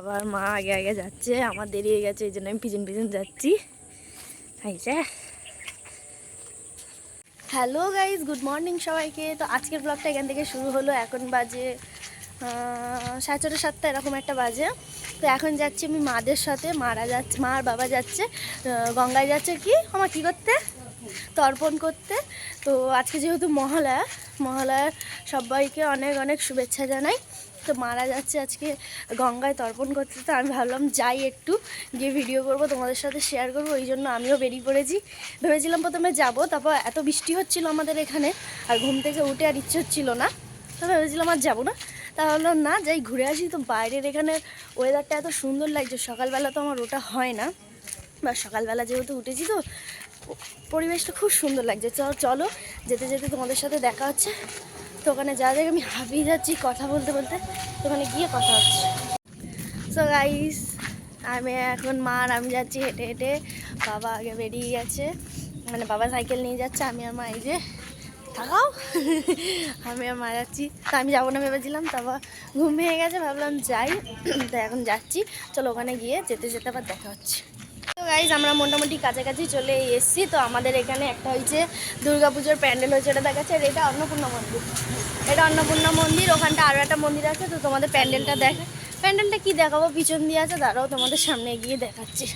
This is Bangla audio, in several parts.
আবার মা আগে আগে যাচ্ছে, আমার দেরি হয়ে গেছে, এই জন্য আমি পিছন পিছন যাচ্ছি। হ্যালো গাইজ গুড মর্নিং সবাইকে। তো আজকের ব্লগটা এখান থেকে শুরু হলো। এখন বাজে সাড়ে ছটা, সাতটা, এরকম একটা বাজে। তো এখন যাচ্ছি আমি মাদের সাথে। মারা যাচ্ছে, মা আর বাবা যাচ্ছে। গঙ্গায় যাচ্ছে কি? আমার কী করতে? তর্পণ করতে। তো আজকে যেহেতু মহালয়া, মহালয়ার সবাইকে অনেক অনেক শুভেচ্ছা জানাই। তো মারা যাচ্ছে আজকে, গঙ্গায় তর্পণ করতে। তো আমি ভাবলাম যাই একটু, গিয়ে ভিডিও করব, তোমাদের সাথে শেয়ার করব ওই জন্য আমিও বেরিয়ে পড়েছি। ভেবেছিলাম প্রথমে যাব, তারপর এত বৃষ্টি হচ্ছিল আমাদের এখানে, আর ঘুম থেকে উঠে আর ইচ্ছে হচ্ছিল না। তো ভেবেছিলাম আর যাব না। তাহলে না, যাই ঘুরে আসি। তো বাইরের এখানে ওয়েদারটা এত সুন্দর লাগছে, সকালবেলা তো আমার ওটা হয় না। বা সকালবেলা যেহেতু উঠেছি তো, পরিবেশটা খুব সুন্দর লাগছে। চলো চলো, যেতে যেতে তোমাদের সাথে দেখা হচ্ছে। তো ওখানে যা যাক, আমি হাঁপিয়ে যাচ্ছি কথা বলতে বলতে। ওখানে গিয়ে কথা হচ্ছে। সো গাইস আমি এখন মা আর আমি যাচ্ছি হেঁটে হেঁটে। বাবা আগে বেরিয়ে গেছে। মানে বাবা সাইকেল নিয়ে যাচ্ছে, আমি আর মা এই যে থাকাও। আমি আর মা যাচ্ছি। তো আমি যাব না ভেবেছিলাম তারপর ঘুম ভেঙে গেছে, ভাবলাম যাই। তো এখন যাচ্ছি। চলো ওখানে গিয়ে যেতে যেতে আবার দেখা হচ্ছে। গাইজ আমরা মোটামুটি কাছাকাছি চলে এসেছি। তো আমাদের এখানে একটা হয়েছে দুর্গাপুজোর প্যান্ডেল হয়েছে, এটা দেখাচ্ছে। আর এটা অন্নপূর্ণা মন্দির। এটা অন্নপূর্ণা মন্দির, ওখানটা আরও একটা মন্দির আছে। তো তোমাদের প্যান্ডেলটা দেখ প্যান্ডেলটা কি দেখাবো? পিছন দিয়ে আছে তারাও তোমাদের সামনে গিয়ে দেখাচ্ছি।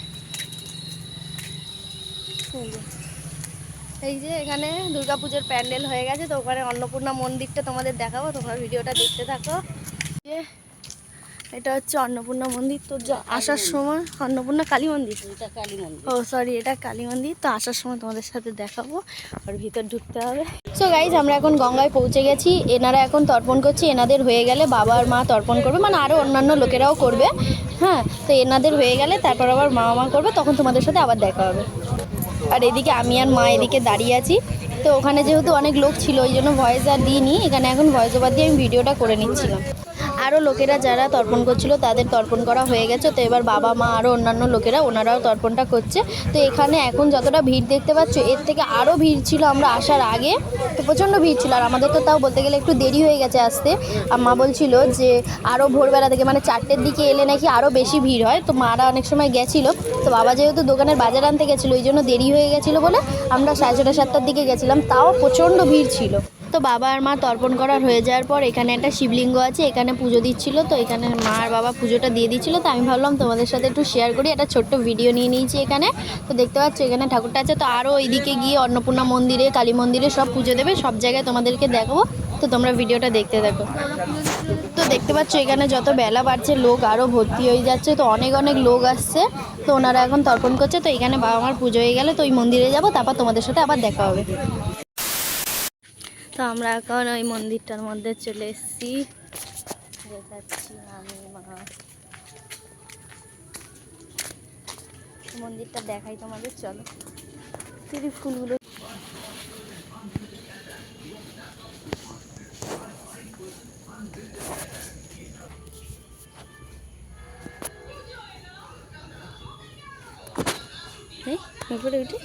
এই যে। এখানে দুর্গাপুজোর প্যান্ডেল হয়ে গেছে, তো ওখানে অন্নপূর্ণা মন্দিরটা তোমাদের দেখাবো। তোমরা ভিডিওটা দেখতে থাকো। যে এটা হচ্ছে অন্নপূর্ণা মন্দির। তো আসার সময় অন্নপূর্ণা কালী মন্দির। এটা কালী মন্দির। ও সরি এটা কালী মন্দির। তো আসার সময় তোমাদের সাথে দেখাবো। আর ভিতর ঢুকতে হবে। সো গাইজ আমরা এখন গঙ্গায় পৌঁছে গেছি। এনারা এখন তর্পণ করছে। এনাদের হয়ে গেলে বাবা আর মা তর্পণ করবে। মানে আরও অন্যান্য লোকেরাও করবে। হ্যাঁ তো এনাদের হয়ে গেলে তারপর আবার মা মা করবে। তখন তোমাদের সাথে আবার দেখা হবে। আর এদিকে আমি আর মা এদিকে দাঁড়িয়ে আছি। তো ওখানে যেহেতু অনেক লোক ছিল ওই জন্য ভয়েস আর দিইনি। এখানে এখন ভয়েস ওভার দিয়ে আমি ভিডিওটা করে নিচ্ছিলাম। আরও লোকেরা যারা তর্পণ করছিল তাদের তর্পণ করা হয়ে গেছে। তো এবার বাবা, মা আরও অন্যান্য লোকেরা ওনারাও তর্পণটা করছে। তো এখানে এখন যতটা ভিড় দেখতে পাচ্ছ, এর থেকে আরও ভিড় ছিল আমরা আসার আগে। তো প্রচণ্ড ভিড় ছিল আর আমাদের তো তাও বলতে গেলে একটু দেরি হয়ে গেছে আসতে। আর মা বলছিল যে আরও ভোরবেলা থেকে মানে চারটের দিকে এলে নাকি আরও বেশি ভিড় হয়। তো মারা অনেক সময় গেছিল। তো বাবা যেহেতু দোকানের বাজার আনতে গেছিল ওই জন্য দেরি হয়ে গেছিল বলে আমরা সাড়ে ছটা, সাতটার দিকে গেছিলাম। তাও প্রচণ্ড ভিড় ছিল। তো বাবা আর মা তর্পণ করার হয়ে যাওয়ার পর এখানে একটা শিবলিঙ্গ আছে, এখানে পুজো দিচ্ছিল। তো এখানে মা আর বাবা পুজোটা দিয়ে দিচ্ছিল। তো আমি ভাবলাম তোমাদের সাথে একটু শেয়ার করি, একটা ছোট্ট ভিডিও নিয়ে নিয়েছি এখানে। তো দেখতে পাচ্ছ এখানে ঠাকুরটা আছে। তো আরও ওইদিকে গিয়ে অন্নপূর্ণা মন্দিরে, কালী মন্দিরে সব পুজো দেবে, সব জায়গায় তোমাদেরকে দেখাবো। তো তোমরা ভিডিওটা দেখতে দেখো তো দেখতে পাচ্ছ এখানে যত বেলা বাড়ছে, লোক আরও ভর্তি হয়ে যাচ্ছে। তো অনেক অনেক লোক আসছে। তো ওনারা এখন তর্পণ করছে। তো এখানে বাবা মার পুজো হয়ে গেলে তো ওই মন্দিরে যাব, তারপর তোমাদের সাথে আবার দেখা হবে। তো আমরা এখন ওই মন্দিরটার মধ্যে চলে এসেছি। দেখাচ্ছি আমি মা। মন্দিরটা দেখাই তোমাদের, চলো। দিদি ফুলগুলো। উঠি।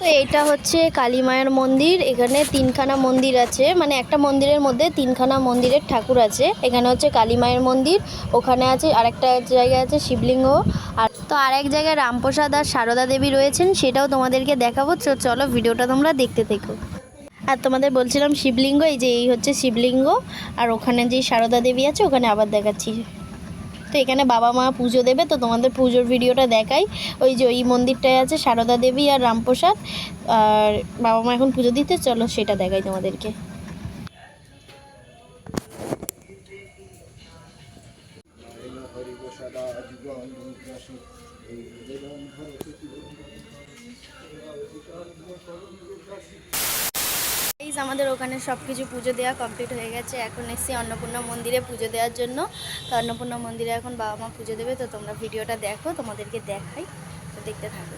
তো এটা হচ্ছে কালী মায়ের মন্দির, এখানে তিনখানা মন্দির আছে। মানে একটা মন্দিরের মধ্যে তিনখানা মন্দিরের ঠাকুর আছে। এখানে হচ্ছে কালী মায়ের মন্দির, ওখানে আছে আরেকটা জায়গায় আছে শিবলিঙ্গ। আর তো আরেক জায়গায় রামপ্রসাদ আর সারদা দেবী রয়েছেন, সেটাও তোমাদেরকে দেখাবো। চলো ভিডিওটা তোমরা দেখতে থেকো। আর তোমাদের বলছিলাম শিবলিঙ্গ, এই যে এই হচ্ছে শিবলিঙ্গ। আর ওখানে যে সারদা দেবী আছে, ওখানে আবার দেখাচ্ছি। তো এখানে বাবা মা পুজো দেবে, তো তোমাদের পুজোর ভিডিওটা দেখাই। ওই যে ওই মন্দিরটায় আছে সারদা দেবী আর রামপ্রসাদ। আর বাবা মা এখন পুজো দিতে, চলো সেটা দেখাই তোমাদেরকে। আমাদের ওখানে সব কিছু পুজো দেওয়া কমপ্লিট হয়ে গেছে। এখন এসেছি অন্নপূর্ণা মন্দিরে পুজো দেওয়ার জন্য। তো অন্নপূর্ণা মন্দিরে এখন বাবা মা পুজো দেবে। তো তোমরা ভিডিওটা দেখো, তোমাদেরকে দেখাই। তো দেখতে থাকো।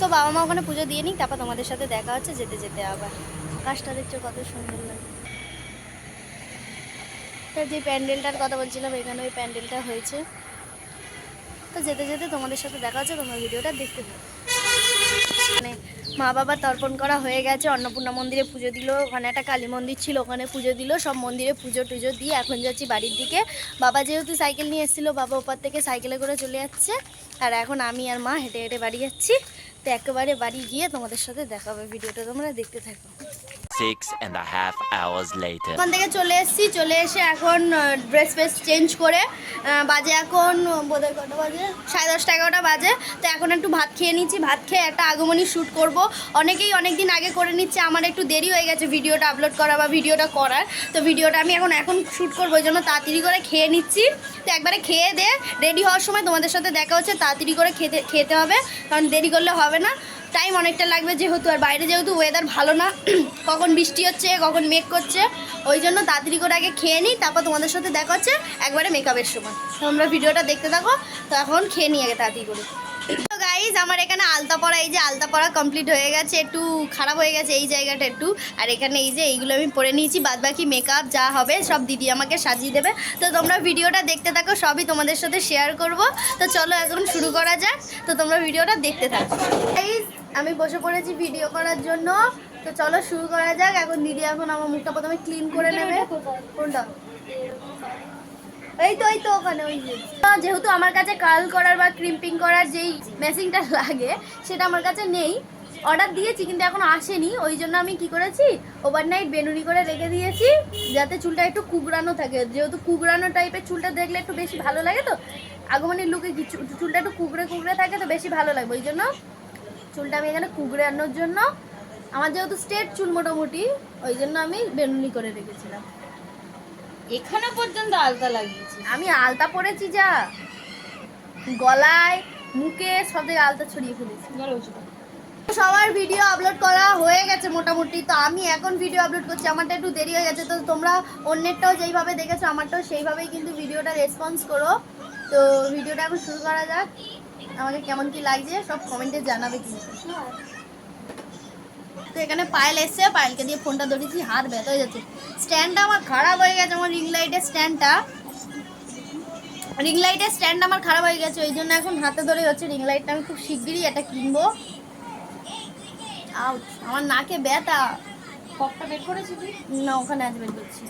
তো বাবা মা ওখানে পুজো দিয়ে নিই তারপর তোমাদের সাথে দেখা হচ্ছে, যেতে যেতে আবার। আকাশটা দেখছ কত সুন্দর লাগে যে প্যান্ডেলটার কথা বলছিলাম, এখানে ওই প্যান্ডেলটা হয়েছে। তো যেতে যেতে তোমাদের সাথে দেখা হচ্ছে, তোমার ভিডিওটা দেখতে মানে মা বাবা তর্পণ করা হয়ে গেছে, অন্নপূর্ণা মন্দিরে পুজো দিল, ওখানে একটা কালী মন্দির ছিল, ওখানে পুজো দিল, সব মন্দিরে পুজো টুজো দিয়ে এখন যাচ্ছি বাড়ির দিকে। বাবা যেহেতু সাইকেল নিয়ে এসেছিল, বাবা ওপার থেকে সাইকেলে করে চলে যাচ্ছে, আর এখন আমি আর মা হেঁটে হেঁটে বাড়ি যাচ্ছি। তো একেবারে বাড়ি গিয়ে তোমাদের সাথে দেখাবে ভিডিওটা তোমরা দেখতে থাকো। And a half hours later. ওখান থেকে চলে এসেছি, চলে এসে এখন ড্রেস ফ্রেস চেঞ্জ করে বাজে এখন, বোধহয় কটা বাজে? সাড়ে দশটা, এগারোটা বাজে। তো এখন একটু ভাত খেয়ে নিচ্ছি, ভাত খেয়ে একটা আগমনী শ্যুট করব। অনেকেই অনেক দিন আগে করে নিচ্ছে, আমার একটু দেরি হয়ে গেছে ভিডিওটা আপলোড করা বা ভিডিওটা করার। তো ভিডিওটা আমি এখন এখন শ্যুট করব, ওই জন্য তাড়াতাড়ি করে খেয়ে নিচ্ছি। তো একবারে খেয়ে দে রেডি হওয়ার সময় তোমাদের সাথে দেখা হচ্ছে, তাড়াতাড়ি করে খেতে খেতে হবে, কারণ দেরি করলে হবে না। টাইম অনেকটা লাগবে যেহেতু, আর বাইরে যেহেতু ওয়েদার ভালো না, কখন বৃষ্টি হচ্ছে, কখন মেঘ করছে, ওই জন্য তাড়াতাড়ি করে আগে খেয়ে নিই, তারপর তোমাদের সাথে দেখা হচ্ছে একবারে মেকআপের সময়। তোমরা ভিডিওটা দেখতে থাকো, তো এখন খেয়ে নিই আগে তাড়াতাড়ি করে। তো গাইজ আমার এখানে আলতা পড়া, এই যে আলতা পড়া কমপ্লিট হয়ে গেছে, একটু খারাপ হয়ে গেছে এই জায়গাটা একটু। আর এখানে এই যে এইগুলো আমি পরে নিয়েছি বাদ বাকি মেকআপ যা হবে সব দিদি আমাকে সাজিয়ে দেবে। তো তোমরা ভিডিওটা দেখতে থাকো, সবই তোমাদের সাথে শেয়ার করব। তো চলো এখন শুরু করা যাক, তো তোমরা ভিডিওটা দেখতে থাকো। গাইজ আমি বসে পড়েছি ভিডিও করার জন্য। তো চলো শুরু করা যাক। এখন দিদি এখন আমার মুখটা প্রথমে ক্লিন করে নেবে। কোনটা? এই তো এই তো ওখানে ওই যেহেতু আমার কাছে কার্ল করার বা ক্রিম্পিং করার যেই মেশিনটা লাগে সেটা আমার কাছে নেই। অর্ডার দিয়েছি কিন্তু এখন আসেনি। ওই জন্য আমি কি করেছি? ওভারনাইট বেনুনি করে রেখে দিয়েছি যাতে চুলটা একটু কুকড়ানো থাকে। যেহেতু কুকড়ানো টাইপের চুলটা দেখলে একটু বেশি ভালো লাগে তো আগমনের লুকে চুলটা একটু কুকড়ে কুকড়ে থাকে তো বেশি ভালো লাগবে। ওই জন্য চুলটা আমি এখানে কুকড়ে আনোর জন্য আমার যেহেতু স্ট্রেট চুল মোটামুটি ওই জন্য আমি বেনুনি করে রেখেছিলাম। এখানে পর্যন্ত আলতা লাগিয়েছি আমি আলতা পরেছি যা গলায় মুখে সব জায়গায় আলতা ছড়িয়ে ফেলেছি। সবার ভিডিও আপলোড করা হয়ে গেছে মোটামুটি তো আমি এখন ভিডিও আপলোড করছি আমারটা একটু দেরি হয়ে গেছে তো তোমরা অন্যেরটাও যেইভাবে দেখেছ আমারটাও সেইভাবেই কিন্তু ভিডিওটা রেসপন্স করো। তো ভিডিওটা এখন শুরু করা যাক। আমাকে কেমন কি লাগছে সব কমেন্টে জানাবে কিন্তু। তো এখানে পায়েল এসছে পায়েলকে দিয়ে ফোনটা ধরেছি হাত ব্যথা হয়ে যাচ্ছে। স্ট্যান্ডটা আমার খারাপ হয়ে গেছে আমার রিং লাইটের স্ট্যান্ডটা রিং লাইটের স্ট্যান্ড আমার খারাপ হয়ে গেছে ওই জন্য এখন হাতে ধরে হচ্ছে রিং লাইটটা আমি খুব শিগগিরই এটা কিনবো। আউট আমার নাকে ব্যথা। কপটা বের করেছি না ওখানে আজ বের করছি।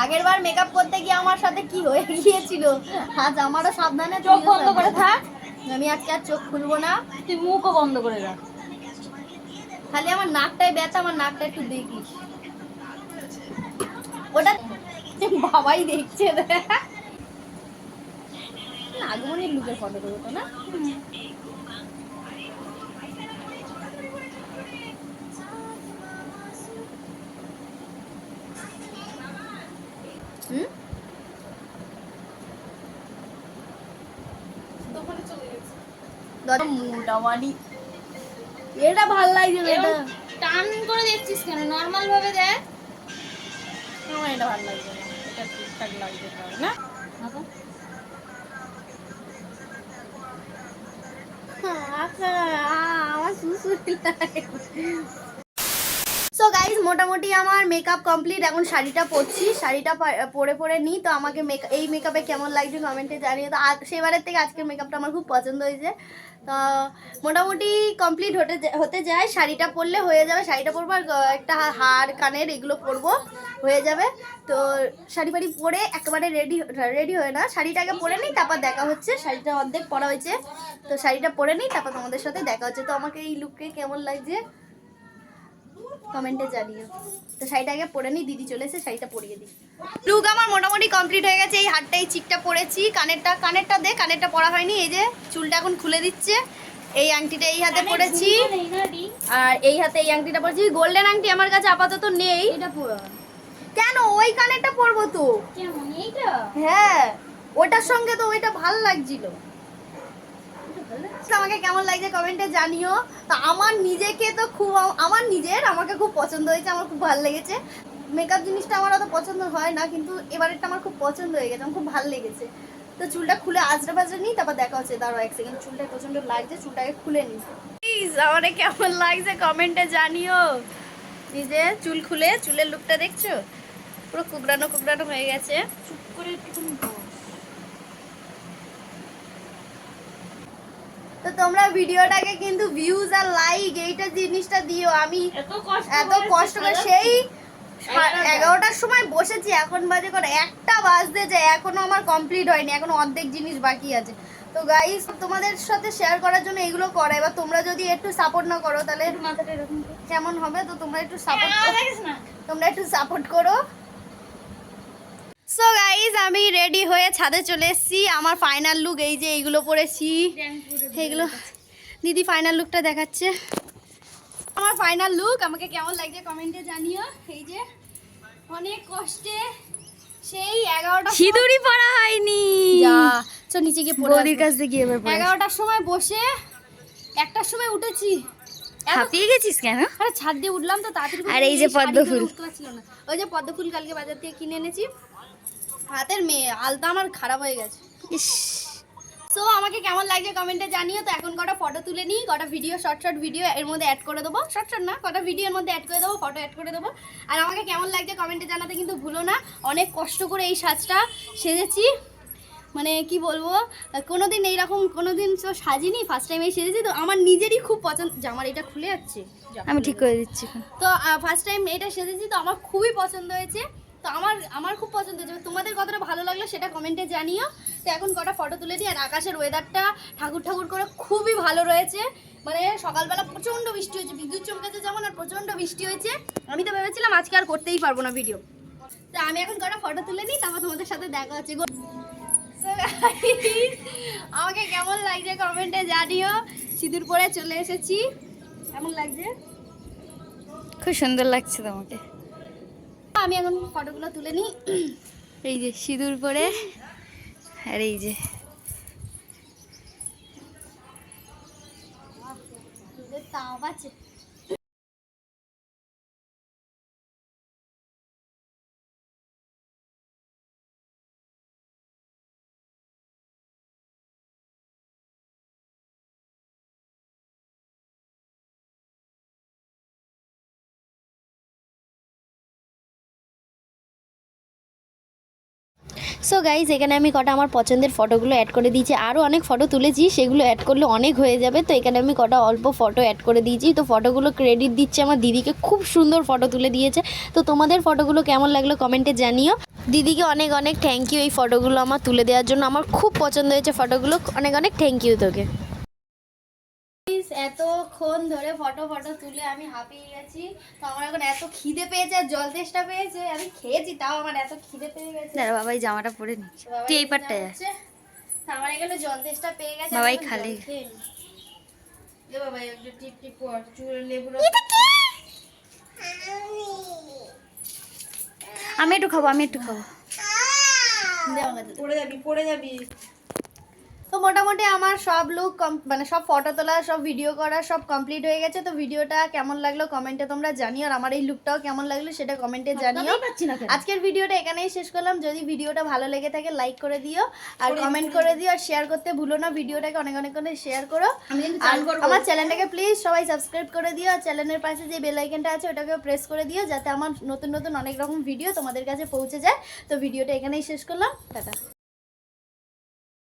আগের বার মেকআপ করতে গিয়ে আমার সাথে কি হয়ে গিয়েছিল? আজ আমারও সাবধানে চোখ বন্ধ করে থাক। আমি আজকে আর চোখ খুলবো না। তুই মুখও বন্ধ করে রাখ। খালি আমার নাকটাই ব্যথা আমার নাকটা একটু দেখিস। ওটা বাবাই দেখছে। আগমনের লুকের ফটো দেবো তো না? হুম? মোটামুটি এটা ভালো লাগছে এটা টান করে দেখছিস কেন? নর্মাল ভাবে দেখ। আমার এটা ভালো লাগছে না এটা ঠিকঠাক লাগছে না আমার সুসুরি সো গাইজ মোটামুটি আমার মেকআপ কমপ্লিট এখন শাড়িটা পরছি, শাড়িটা পরে পরে নিই। তো আমাকে মেক এই মেকআপে কেমন লাগছে কমেন্টে জানিয়ে তো সেবারের থেকে আজকের মেকআপটা আমার খুব পছন্দ হয়েছে। তো মোটামুটি কমপ্লিট হতে হতে যায়। শাড়িটা পরলে হয়ে যাবে। শাড়িটা পরবো আর একটা হার, কানের এগুলো পরবো, হয়ে যাবে। তো শাড়ি ফাড়ি পরে একেবারে রেডি রেডি হয়ে না। শাড়িটাকে পরে নিই, তারপর দেখা হচ্ছে। শাড়িটা অর্ধেক পরা হয়েছে। তো শাড়িটা পরে নিই, তারপর তোমাদের সাথে দেখা হচ্ছে। তো আমাকে এই লুককে কেমন লাগছে? কমেন্টে জানিও। তো শাড়িটা আগে পরে নিই দিদি চলে এসে শাড়িটা পরিয়ে দিই। লুক আমার মোটামুটি কমপ্লিট হয়ে গেছে এই হাতটা এই চিকটা পরেছি। কানেরটা কানেরটা দে কানেরটা পরা হয়নি এই যে চুলটা এখন খুলে দিচ্ছে। এই আংটিটা এই হাতে পরেছি। আর এই হাতে এই আংটিটা পরেছি। গোল্ডেন আংটি আমার কাছে আপাতত নেই। এটা পুরো। কেন? ওই কানেরটা পরবো তো। কেমন? এইটা? হ্যাঁ ওটার সঙ্গে তো ওইটা ভালো লাগছিল। আমাকে কেমন লাগছে কমেন্টে জানিও। তো আমার নিজেকে তো খুব আমার নিজের আমাকে খুব পছন্দ হয়েছে, আমার খুব ভালো লেগেছে। মেকআপ জিনিসটা আমার অত পছন্দ হয় না, কিন্তু এবারেরটা আমার খুব পছন্দ হয়ে গেছে, আমার খুব ভালো লেগেছে। তো চুলটা খুলে আজরা বাজরা নিই, তারপর দেখা হচ্ছে দাঁড়াও এক সেকেন্ড চুলটা প্রচণ্ড লাগছে চুলটাকে খুলে নিই। প্লিজ আমারে কেমন লাগছে কমেন্টে জানিও। নিজে চুল খুলে, চুলের লুকটা দেখছ? পুরো কুকড়ানো কুকড়ানো হয়ে গেছে। চুপ করে একটুখানি তো তোমরা ভিডিওটাকে কিন্তু ভিউজ আর লাইক এইটা জিনিসটা দিও। আমি এত কষ্ট করে সেই এগারোটার সময় বসেছি এখন বাজে করে একটা বাজতে যায় এখনও আমার কমপ্লিট হয়নি এখনও অর্ধেক জিনিস বাকি আছে। তো গাইস তোমাদের সাথে শেয়ার করার জন্য এগুলো করা। এবার তোমরা যদি একটু সাপোর্ট না করো তাহলে। কেমন হবে? তো তোমরা একটু সাপোর্ট আহ, তোমরা একটু সাপোর্ট করো। সো গাইস আমি রেডি হয়ে ছাদে চলে এসেছি। আমার ফাইনাল লুক এই যে এইগুলো পরেছি। এইগুলো দিদি ফাইনাল লুকটা দেখাচ্ছে। আমার ফাইনাল লুক আমাকে কেমন লাগছে কমেন্টে জানিও। এই যে অনেক কষ্টে সেই এগারোটা সিঁদুরি পরা হয়নি। চো নিচে গিয়ে পড়ে বৌদির। কাছ থেকে আসব। এগারোটার সময় বসে একটার সময় উঠেছি। হাঁপিয়ে গেছিস কেন? আরে ছাদ দিয়ে উঠলাম তো তাড়াতাড়ি আর এই যে পদ্ম ফুল। ওই যে পদ্ম ফুল কালকে বাজার থেকে কিনে এনেছি। হাতের মেয়ে আলতা আমার খারাপ হয়ে গেছে। ইস, সো আমাকে কেমন লাগছে কমেন্টে জানিও। তো এখন কটা ফটো তুলে নিই কটা ভিডিও শর্ট শর্ট ভিডিও এর মধ্যে অ্যাড করে দেবো। শর্ট শর্ট না কটা ভিডিওর মধ্যে অ্যাড করে দেবো ফটো অ্যাড করে দেবো। আর আমাকে কেমন লাগছে কমেন্টে জানাতে কিন্তু ভুলো না। অনেক কষ্ট করে এই সাজটা সেজেছি। মানে কি বলব কোনোদিন এইরকম কোনো দিন তো সাজিনি ফার্স্ট টাইম এই সেজেছি। তো আমার নিজেরই খুব পছন্দ জামার এটা খুলে যাচ্ছে। আমি ঠিক করে দিচ্ছি। তো ফার্স্ট টাইম এটা সেজেছি তো আমার খুবই পছন্দ হয়েছে। তো আমার আমার খুব পছন্দ হয়েছে। তোমাদের কতটা ভালো লাগল সেটা কমেন্টে জানিও। তো এখন কটা ফটো তুলে দিই, আর আকাশের ওয়েদারটা ঠাকুর ঠাকুর করে খুবই ভালো রয়েছে। মানে সকালবেলা প্রচণ্ড বৃষ্টি হয়েছে, বিদ্যুৎ চমকেছে যেমন, আর প্রচণ্ড বৃষ্টি হয়েছে। আমি তো ভেবেছিলাম আজকে আর করতেই পারব না ভিডিও তো আমি এখন কটা ফটো তুলে নিই, তারপর তোমাদের সাথে দেখা হচ্ছে। আমাকে কেমন লাগছে কমেন্টে জানিও। সিঁদুর পরে চলে এসেছি। কেমন লাগছে? খুব সুন্দর লাগছে তোমাকে। আমি এখন ফটোগুলো তুলে নিই। এই যে সিঁদুর পরে আর এই যে তাও আছে সো গাইজ এখানে আমি কটা আমার পছন্দের ফটোগুলো অ্যাড করে দিয়েছি। আরও অনেক ফটো তুলেছি, সেগুলো অ্যাড করলে অনেক হয়ে যাবে। তো এখানে আমি কটা অল্প ফটো অ্যাড করে দিয়েছি। তো ফটোগুলো ক্রেডিট দিচ্ছে আমার দিদিকে। খুব সুন্দর ফটো তুলে দিয়েছে। তো তোমাদের ফটোগুলো কেমন লাগল কমেন্টে জানিও। দিদিকে অনেক অনেক থ্যাংক ইউ এই ফটোগুলো আমার তুলে দেওয়ার জন্য। আমার খুব পছন্দ হয়েছে ফটোগুলো অনেক অনেক থ্যাংক ইউ তোকে। এতক্ষণ ধরে ফটো ফটো তুলে আমি হাঁপিয়ে গেছি। তো আমার এখন এত খিদে পেয়েছে আর জল তেষ্টা পেয়েছে আমি খেয়েছি তাও আমার এত খিদে পেয়ে গেছে। দাঁড়া বাবা এই জামাটা পরে নি। তুই এই পাটটা যা তা আমার এখানে জল তেষ্টা পেয়ে গেছে বাবাই খালি। দে বাবাই একটু টিপ টিপ কর চুল লেবুর আমি একটু খাব আমি একটু খাব। পড়ে যাবি পড়ে যাবি। তো মোটামুটি আমার সব লুক মানে সব ফটো তোলা সব ভিডিও করা সব কমপ্লিট হয়ে গেছে। তো ভিডিওটা কেমন লাগল কমেন্টে তোমরা জানিও আর আমার এই লুকটাও কেমন লাগল সেটা কমেন্টে জানিও। না কেন? আজকের ভিডিওটা এখানেই শেষ করলাম। যদি ভিডিওটা ভালো লেগে থাকে লাইক করে দিও আর কমেন্ট করে দিও আর শেয়ার করতে ভুলো না। ভিডিওটাকে অনেক অনেক করে। শেয়ার করো আর আমার চ্যানেলটাকে প্লিজ সবাই সাবস্ক্রাইব করে দিও আর চ্যানেলের পাশে যে বেল আইকনটা আছে ওটাকেও প্রেস করে দিও যাতে আমার নতুন নতুন অনেক রকম ভিডিও তোমাদের কাছে পৌঁছে যায়। তো ভিডিওটা এখানেই শেষ করলাম। টাটা।